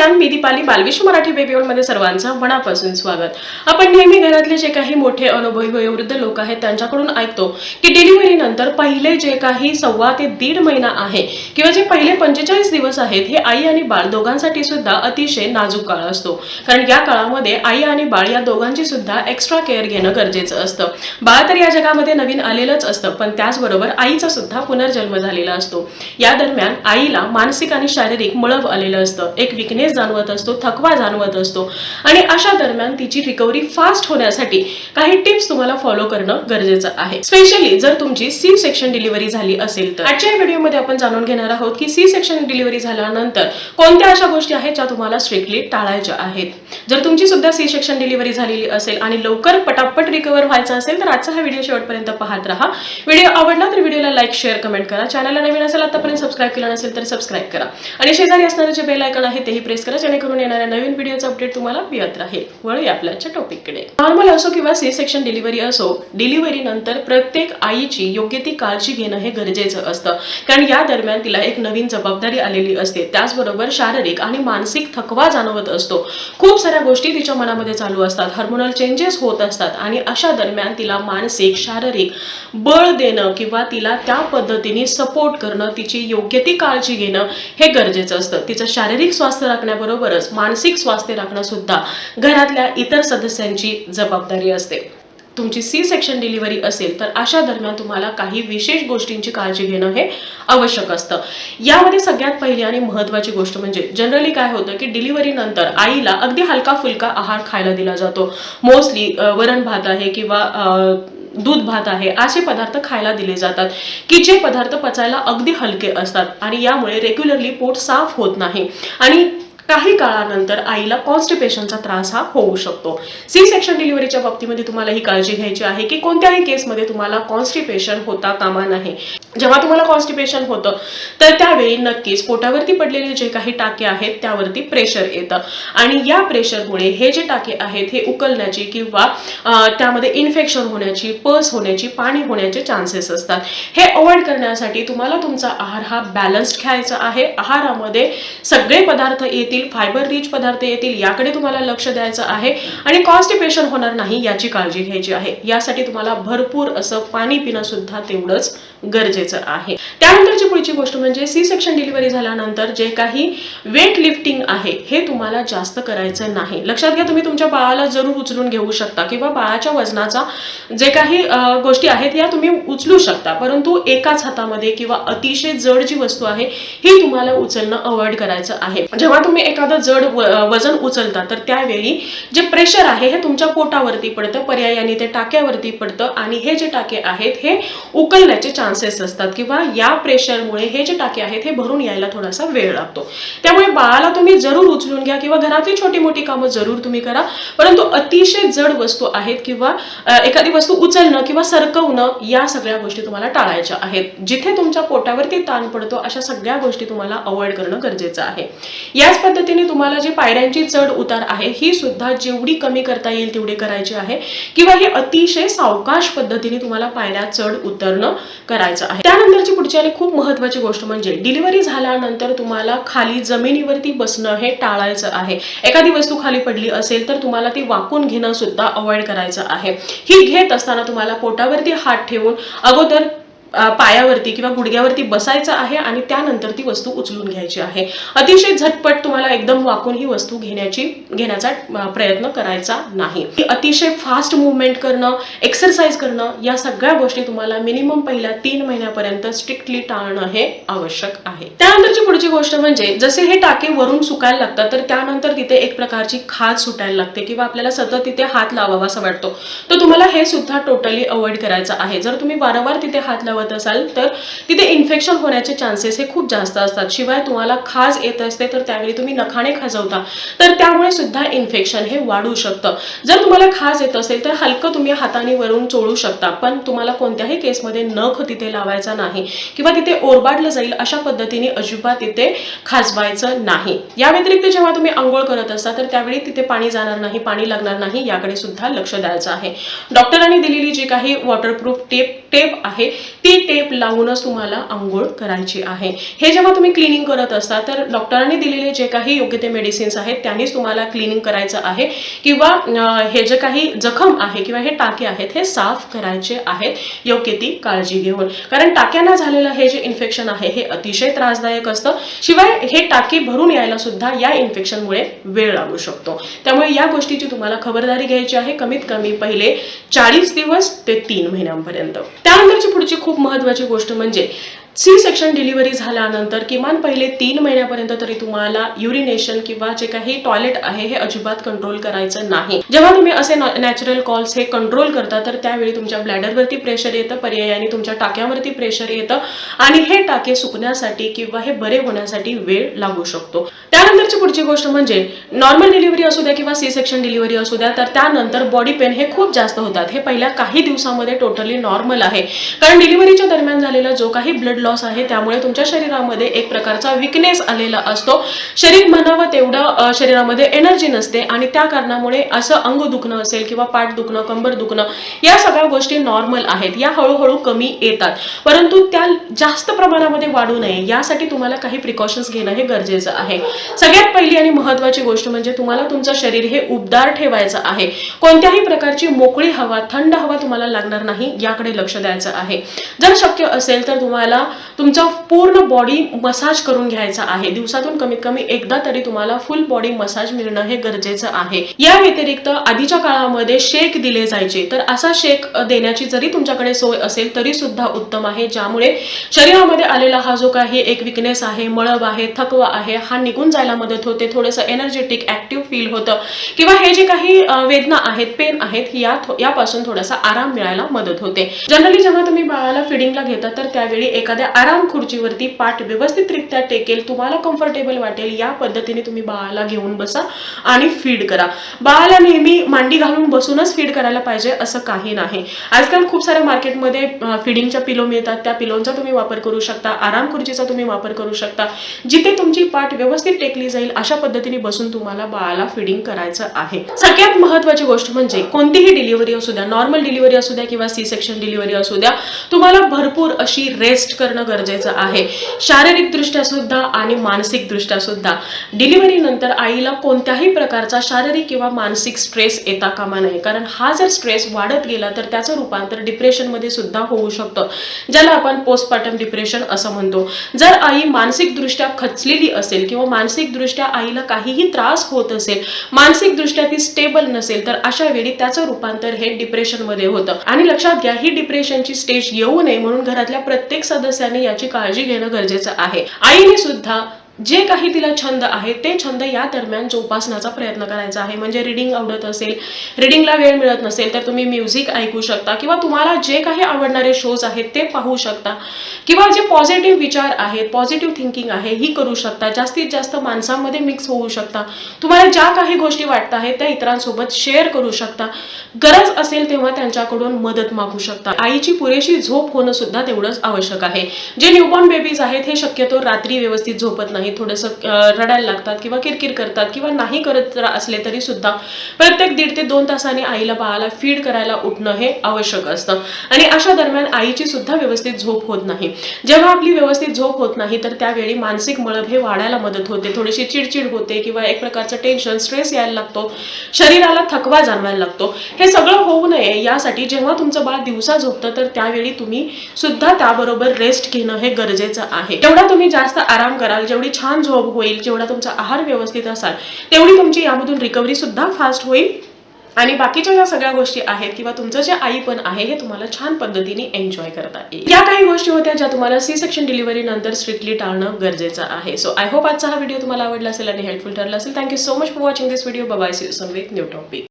नमस्कार मी दीपाली बालविश्व मराठी बेबी मध्ये सर्वांचं मनापासून स्वागत. आपण नेहमी घरातले जे काही मोठे अनुभवी वयोवृद्ध लोक आहेत त्यांच्याकडून ऐकतो की डिलिव्हरी नंतर पहिले जे काही सव्वा ते दीड महिना आहे किंवा जे पहिले पंचेचाळीस दिवस आहेत हे आई आणि बाळ दोघांसाठी सुद्धा अतिशय नाजूक काळ असतो. कारण या काळामध्ये आई आणि बाळ या दोघांची सुद्धा एक्स्ट्रा केअर घेणं गरजेचं असतं. बाळ तर या जगामध्ये नवीन आलेलंच असतं पण त्याचबरोबर आईचा सुद्धा पुनर्जन्म झालेला असतो. या दरम्यान आईला मानसिक आणि शारीरिक मळब आलेलं असतं. एक विकनेस जाणवत असतो थकवा जाणवत असतो. आणि अशा दरम्यान तिची रिकव्हरी फास्ट होण्यासाठी काही टिप्स तुम्हाला फॉलो करणं गरजेचं आहे. स्पेशली जर तुमची सी सेक्शन डिलिव्हरी झाली असेल तर. आजच्या व्हिडिओमध्ये आपण जाणून घेणार आहोत की सी सेक्शन डिलिव्हरी झाल्यानंतर कोणत्या अशा गोष्टी आहेत ज्या तुम्हाला स्ट्रिक्टली टाळायच्या आहेत. जर तुमची सुद्धा सी सेक्शन डिलिव्हरी झालेली असेल आणि लवकर पटापट रिकवर व्हायचं असेल तर आजचा हा व्हिडिओ शेवटपर्यंत पाहत राहा. व्हिडिओ आवडला तर व्हिडिओला लाईक शेअर कमेंट करा. चॅनलला नवीन असेल आतापर्यंत सबस्क्राईब केला नसेल तर सबस्क्राईब करा. आणि शेजारी असणारे जे बेल आयकन आहे तेही प्रेस करा जेणेकरून येणाऱ्या नवीन व्हिडिओचा अपडेट तुम्हाला मिळत राहील. वळूया आपल्याच्या टॉपिककडे नॉर्मल असो किंवा सी सेक्शन डिलिव्हरी असो डिलिव्हरी नंतर प्रत्येक आईची योग्य ती काळजी घेणं हे गरजेचं असतं. कारण या दरम्यान तिला एक नवीन जबाबदारी आलेली असते. त्याचबरोबर शारीरिक आणि मानसिक थकवा जाणवत असतो. खूप साऱ्या गोष्टी तिच्या मनामध्ये चालू असतात. हार्मोनल चेंजेस होत असतात. आणि अशा दरम्यान तिला मानसिक शारीरिक बळ देणं किंवा तिला त्या पद्धतीने सपोर्ट करणं तिची योग्य ती काळजी घेणं हे गरजेचं असतं. तिचं शारीरिक स्वास्थ्य राखणं करण्याबरोबरच मानसिक स्वास्थ्य राखणं सुद्धा घरातल्या इतर सदस्यांची जबाबदारी असते. तुमची सी सेक्शन डिलिव्हरी असेल तर अशा दरम्यान तुम्हाला काही विशेष गोष्टींची काळजी घेणं हे आवश्यक असतं. यामध्ये सगळ्यात पहिली आणि महत्वाची गोष्ट म्हणजे जनरली काय होतं की डिलिव्हरी नंतर आईला अगदी हलका फुलका आहार खायला दिला जातो. मोस्टली वरण भात आहे किंवा दूध भात आहे असे पदार्थ खायला दिले जातात की जे पदार्थ पचायला अगदी हलके असतात आणि यामुळे रेग्युलरली पोट साफ होत नाही. आणि काही काळानंतर आईला कॉन्स्टिपेशनचा त्रास हा होऊ शकतो. सी सेक्शन डिलिव्हरीच्या बाबतीमध्ये तुम्हाला ही काळजी घ्यायची आहे की कोणत्याही केसमध्ये तुम्हाला कॉन्स्टिपेशन होता कामा नाही जेव्हा तुम्हाला कॉन्स्टिपेशन होतं तर त्यावेळी नक्कीच पोटावरती पडलेले जे काही टाके आहेत त्यावरती प्रेशर येतं. आणि या प्रेशरमुळे हे जे टाके आहेत हे उकलण्याची किंवा त्यामध्ये इन्फेक्शन होण्याची पस होण्याची पाणी होण्याचे चान्सेस असतात. हे अवॉइड करण्यासाठी तुम्हाला तुमचा आहार हा बॅलन्स्ड घ्यायचा आहे. आहारामध्ये सगळे पदार्थ येतील फायबर रिच पदार्थ येतील याकडे तुम्हाला लक्ष द्यायचं आहे. आणि कॉन्स्टिपेशन होणार नाही याची काळजी घ्यायची आहे. यासाठी तुम्हाला भरपूर असं पाणी पिणं सुद्धा तेवढंच गरजेचं आहे. त्यानंतरची पुढची गोष्ट म्हणजे सी सेक्शन डिलिव्हरी झाल्यानंतर जे काही वेट लिफ्टिंग आहे हे तुम्हाला जास्त करायचं नाही. लक्षात घ्या तुम्ही तुमच्या बाळाला जरूर उचलून घेऊ शकता किंवा बाळाच्या वजनाचा जे काही गोष्टी आहेत या तुम्ही उचलू शकता. परंतु एकाच हातामध्ये किंवा अतिशय जड जी वस्तू आहे ही तुम्हाला उचलणं अवॉइड करायचं आहे. जेव्हा तुम्ही एखादं जड वजन उचलता तर त्यावेळी जे प्रेशर आहे हे तुमच्या पोटावरती पडतं पर्यायाने ते टाक्यावरती पडतं आणि हे जे टाके आहेत हे उकलण्याचे चान्सेस असतात किंवा या प्रेशरमुळे हे जे टाके आहेत हे भरून यायला थोडासा वेळ लागतो. त्यामुळे बाळाला तुम्ही जरूर उचलून घ्या किंवा घरातली छोटी मोठी कामं जरूर तुम्ही करा परंतु अतिशय जड वस्तू आहेत किंवा एखादी वस्तू उचलणं किंवा सरकवणं या सगळ्या गोष्टी तुम्हाला टाळायच्या आहेत. जिथे तुमच्या पोटावरती ताण पडतो अशा सगळ्या गोष्टी तुम्हाला अवॉइड करणं गरजेचं आहे. याच पद्धतीने तुम्हाला जी पायऱ्यांची चढ उतार आहे ही सुद्धा जेवढी कमी करता येईल तेवढी करायची आहे. किंवा हे अतिशय सावकाश पद्धतीने तुम्हाला पायऱ्या चढ उतरणं करायचं आहे. त्यानंतरची पुढची आणि खूप महत्वाची गोष्ट म्हणजे डिलिव्हरी झाल्यानंतर तुम्हाला खाली जमिनीवरती बसणं हे टाळायचं आहे. एखादी वस्तू खाली पडली असेल तर तुम्हाला ती वाकून घेणं सुद्धा अवॉइड करायचं आहे. ही घेत असताना तुम्हाला पोटावरती हात ठेवून अगोदर पायावरती किंवा गुडघ्यावरती बसायचं आहे आणि त्यानंतर ती वस्तू उचलून घ्यायची आहे. अतिशय झटपट तुम्हाला एकदम वाकून ही वस्तू घेण्याची घेण्याचा प्रयत्न करायचा नाही. अतिशय फास्ट मुवमेंट करणं एक्सरसाइज करणं या सगळ्या गोष्टी तुम्हाला मिनिमम पहिल्या तीन महिन्यापर्यंत स्ट्रिक्टली टाळणं हे आवश्यक आहे. त्यानंतरची पुढची गोष्ट म्हणजे जसे हे टाके वरून सुकायला लागतात तर त्यानंतर तिथे एक प्रकारची खाज सुटायला लागते किंवा आपल्याला सतत तिथे हात लावावासा वाटतो. तर तुम्हाला हे सुद्धा टोटली अवॉइड करायचं आहे. जर तुम्ही वारंवार तिथे हात लावत असाल तर तिथे इन्फेक्शन होण्याचे चान्सेस हे खूप जास्त असतात. शिवाय तुम्हाला खाज येत असते तर त्यावेळी तुम्ही नखाने खाजवता. तर त्यामुळे सुद्धा इन्फेक्शन हे वाढू शकतं. जर तुम्हाला खाज येत असेल तर हलकं तुम्ही हाताने वरून चोळू शकता. पण तुम्हाला कोणत्याही केसमध्ये नख तिथे लावायचा नाही किंवा तिथे ओरबाडलं जाईल अशा पद्धतीने अजिबात तिथे खाजवायचं नाही. या व्यतिरिक्त जेव्हा तुम्ही आंघोळ करत असता तर त्यावेळी तिथे पाणी जाणार नाही पाणी लागणार नाही याकडे सुद्धा लक्ष द्यायचं आहे. डॉक्टरांनी दिलेली जी काही वॉटरप्रूफ टेप टेप आहे ती ती टेप लावूनच तुम्हाला आंघोळ करायची आहे? हे जेव्हा तुम्ही क्लिनिंग करत असता तर डॉक्टरांनी दिलेले जे काही योग्य ते मेडिसिन्स आहेत त्यांनीच तुम्हाला क्लिनिंग करायचं आहे. किंवा हे जे काही जखम आहे किंवा हे टाके आहेत हे साफ करायचे आहेत योग्य ती काळजी घेऊन. कारण टाक्यांना झालेलं हे जे इन्फेक्शन आहे हे अतिशय त्रासदायक असतं. शिवाय हे टाके भरून यायला सुद्धा या इन्फेक्शनमुळे वेळ लागू शकतो. त्यामुळे या गोष्टीची तुम्हाला खबरदारी घ्यायची आहे कमीत कमी पहिले चाळीस दिवस ते तीन महिन्यांपर्यंत. त्यानंतरची पुढची खूप महत्त्वाची गोष्ट म्हणजे सी सेक्शन डिलिव्हरी झाल्यानंतर किमान पहिले तीन महिन्यापर्यंत तरी तुम्हाला युरिनेशन किंवा जे काही टॉयलेट आहे हे अजिबात कंट्रोल करायचं नाही. जेव्हा तुम्ही असे नॅचरल कॉल्स हे कंट्रोल करता तर त्यावेळी तुमच्या ब्लॅडरवरती प्रेशर येतं पर्यायाने तुमच्या टाक्यावरती प्रेशर येतं आणि हे टाके सुकण्यासाठी किंवा हे बरे होण्यासाठी वेळ लागू शकतो. त्यानंतरची पुढची गोष्ट म्हणजे नॉर्मल डिलिव्हरी असू द्या किंवा सी सेक्शन डिलिव्हरी असू द्या तर त्यानंतर बॉडी पेन हे खूप जास्त होतात. हे पहिल्या काही दिवसामध्ये टोटली नॉर्मल आहे. कारण डिलिव्हरीच्या दरम्यान झालेला जो काही ब्लड लॉस आहे त्यामुळे तुमच्या शरीरामध्ये एक प्रकारचा विकनेस आलेला असतो. शरीर म्हणावं तेवढं शरीरामध्ये एनर्जी नसते आणि त्या कारणामुळे असं अंग दुखणं असेल किंवा पाठ दुखणं कंबर दुखणं या सगळ्या गोष्टी नॉर्मल आहेत. या हळूहळू कमी येतात. परंतु त्या जास्त प्रमाणामध्ये वाढू नये यासाठी तुम्हाला काही प्रिकॉशन्स घेणं हे गरजेचं आहे. सगळ्यात पहिली आणि महत्वाची गोष्ट म्हणजे तुम्हाला तुमचं शरीर हे उबदार ठेवायचं आहे. कोणत्याही प्रकारची मोकळी हवा थंड हवा तुम्हाला लागणार नाही याकडे लक्ष द्यायचं आहे. जर शक्य असेल तर तुम्हाला तुमचा पूर्ण बॉडी मसाज करून घ्यायचा आहे. दिवसातून कमीत कमी एकदा तरी तुम्हाला फुल बॉडी मसाज मिळणं हे गरजेचं आहे. या व्यतिरिक्त आधीच्या काळामध्ये शेक दिले जायचे. तर असा शेक देण्याची जरी तुमच्याकडे सोय असेल तरी सुद्धा उत्तम आहे. ज्यामुळे शरीरामध्ये आलेला हा जो काही एक विकनेस आहे मळब आहे थकवा आहे हा निघून जायला मदत होते. थोडंसं एनर्जेटिक ऍक्टिव्ह फील होतं. किंवा हे जे काही वेदना आहेत पेन आहेत या यापासून थोडासा आराम मिळायला मदत होते. जनरली जेव्हा तुम्ही बाळाला फिडिंगला घेता तर त्यावेळी एखाद्या आराम खुर्चीवरती पाठ व्यवस्थितरित्या टेकेल तुम्हाला कम्फर्टेबल वाटेल या पद्धतीने तुम्ही बाळाला घेऊन बसा आणि फीड करा. बाळाला नेहमी मांडी घालून बसूनच फीड करायला पाहिजे असं काही नाही. आजकाल खूप साऱ्या मार्केटमध्ये फिडिंगच्या पिलो मिळतात. त्या पिलोंचा तुम्ही वापर करू शकता आराम खुर्चीचा तुम्ही वापर करू शकता. जिथे तुमची पाठ व्यवस्थित टेकली जाईल अशा पद्धतीने बसून तुम्हाला बाळाला फिडिंग करायचं आहे. सगळ्यात महत्वाची गोष्ट म्हणजे कोणतीही डिलिव्हरी असू द्या नॉर्मल डिलिव्हरी असू द्या किंवा सी सेक्शन डिलिव्हरी असू द्या तुम्हाला भरपूर अशी रेस्ट कर. करणं गरजेचं आहे. शारीरिक दृष्ट्या सुद्धा आणि मानसिक दृष्ट्या सुद्धा. डिलिव्हरी नंतर आईला कोणत्याही प्रकारचा शारीरिक किंवा मानसिक स्ट्रेस येता कामा नये. कारण हा जर स्ट्रेस वाढत गेला तर त्याचं रूपांतर डिप्रेशनमध्ये सुद्धा होऊ शकतं. ज्याला आपण पोस्टपार्टम डिप्रेशन असं म्हणतो. जर आई मानसिकदृष्ट्या खचलेली असेल किंवा मानसिकदृष्ट्या आईला काहीही त्रास होत असेल मानसिकदृष्ट्या ती स्टेबल नसेल तर अशा वेळी त्याचं रूपांतर हे डिप्रेशनमध्ये होतं. आणि लक्षात घ्या ही डिप्रेशनची स्टेज येऊ नये म्हणून घरातल्या प्रत्येक सदस्य सदस्यांनी याची काळजी घेणं गरजेचं आहे. आईने सुद्धा जे काही तिला छंद आहे ते छंद या दरम्यान जोपासण्याचा प्रयत्न करायचा आहे म्हणजे रिडिंग आवडत असेल रिडिंगला वेळ मिळत नसेल तर तुम्ही म्युझिक ऐकू शकता किंवा तुम्हाला जे काही आवडणारे शोज आहेत ते पाहू शकता. किंवा जे पॉझिटिव्ह विचार आहेत पॉझिटिव्ह थिंकिंग आहे ही करू शकता. जास्तीत जास्त माणसांमध्ये मिक्स होऊ शकता. तुम्हाला ज्या काही गोष्टी वाटत आहेत त्या इतरांसोबत शेअर करू शकता. गरज असेल तेव्हा त्यांच्याकडून मदत मागू शकता. आईची पुरेशी झोप होणं सुद्धा तेवढंच आवश्यक आहे. जे न्यूबॉर्न बेबीज आहेत हे शक्यतो रात्री व्यवस्थित झोपत नाही थोडंसं रडायला लागतात किंवा किरकिर करतात किंवा नाही करत असले तरी सुद्धा प्रत्येक दीड ते दोन तासांनी आईला बाळाला फीड करायला उठणं हे आवश्यक असतं. आणि अशा दरम्यान आईची सुद्धा व्यवस्थित झोप होत नाही. जेव्हा आपली व्यवस्थित झोप होत नाही तर त्यावेळी मानसिक मळब हे वाढायला मदत होते. थोडीशी चिडचिड होते किंवा एक प्रकारचं टेन्शन स्ट्रेस यायला लागतो. शरीराला थकवा जाणवायला लागतो. हे सगळं होऊ नये यासाठी जेव्हा तुमचं बाळ दिवसा झोपतं तर त्यावेळी तुम्ही सुद्धा त्याबरोबर रेस्ट घेणं हे गरजेचं आहे. तेवढा तुम्ही जास्त आराम कराल जेवढी छान झोप होईल जेवढा तुमचा आहार व्यवस्थित असाल तेवढी तुमची यामधून रिकव्हरी सुद्धा फास्ट होईल. आणि बाकीच्या ज्या सगळ्या गोष्टी आहेत किंवा तुमचं जे आई पण आहे हे तुम्हाला छान पद्धतीने एन्जॉय करता येईल या काही गोष्टी होत्या ज्या तुम्हाला सी सेक्शन डिलिव्हरी नंतर स्ट्रिक्टली टाळणं गरजेचं आहे. सो आय होप आजचा हा व्हिडिओ तुम्हाला आवडला असेल आणि हेल्पफुल ठरला असेल. Thank you so much for watching this video bye see some with new topic